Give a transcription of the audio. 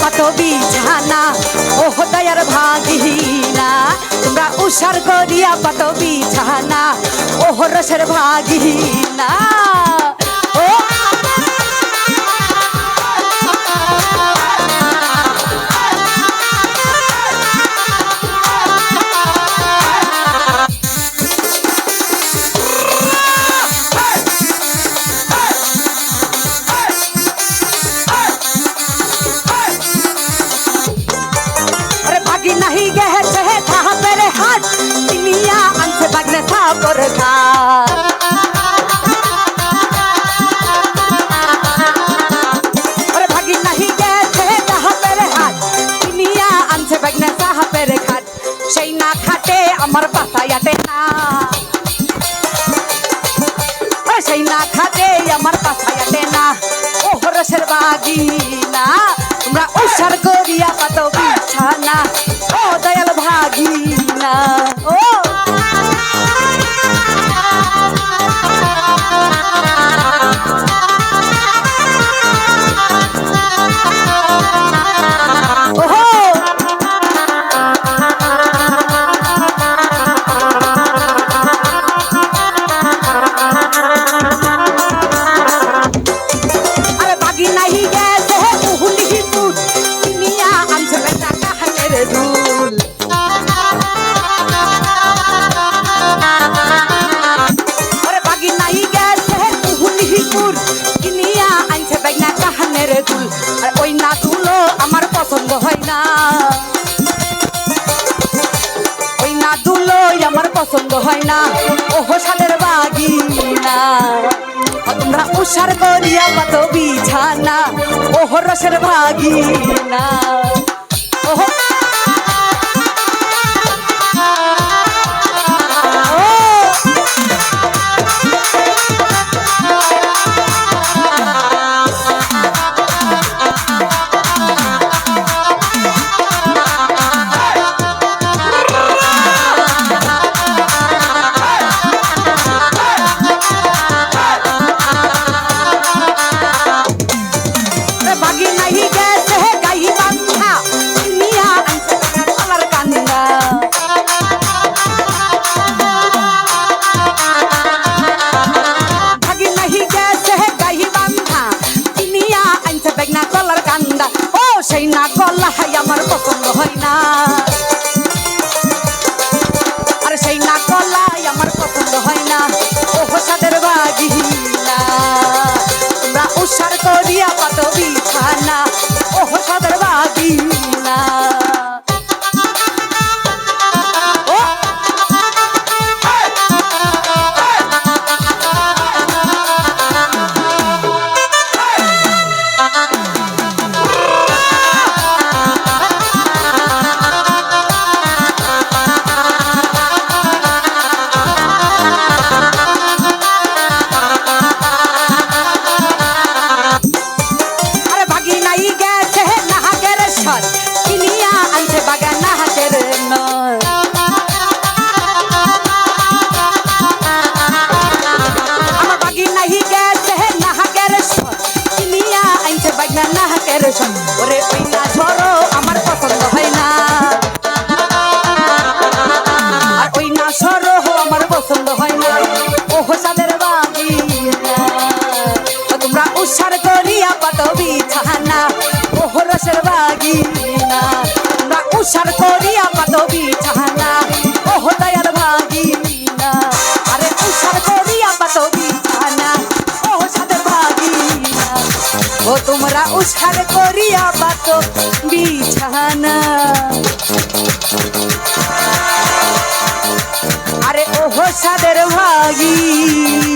পাত বিছানা। ও দয়ার ভাগিনা তোমরা উষার করিয়া পাত বিছানা। ও রসের ভাগিনা। ও সেই না খাটে আমার পাতায় না। সেই না খাটে আমার পাতায় না। ও হরসের বাগি না তোমরা উসার করিয়া পাতবি। পছন্দ হয় না। ওহো বাগি না তোমরা উষার করিয়া কত বিছানা। ও রসের ভাগিনা ওহো সেই না গলা আমার কত মোরা উষার করিয়া বাত বিছানা। আরে ওহ সাদের ভাগিনা।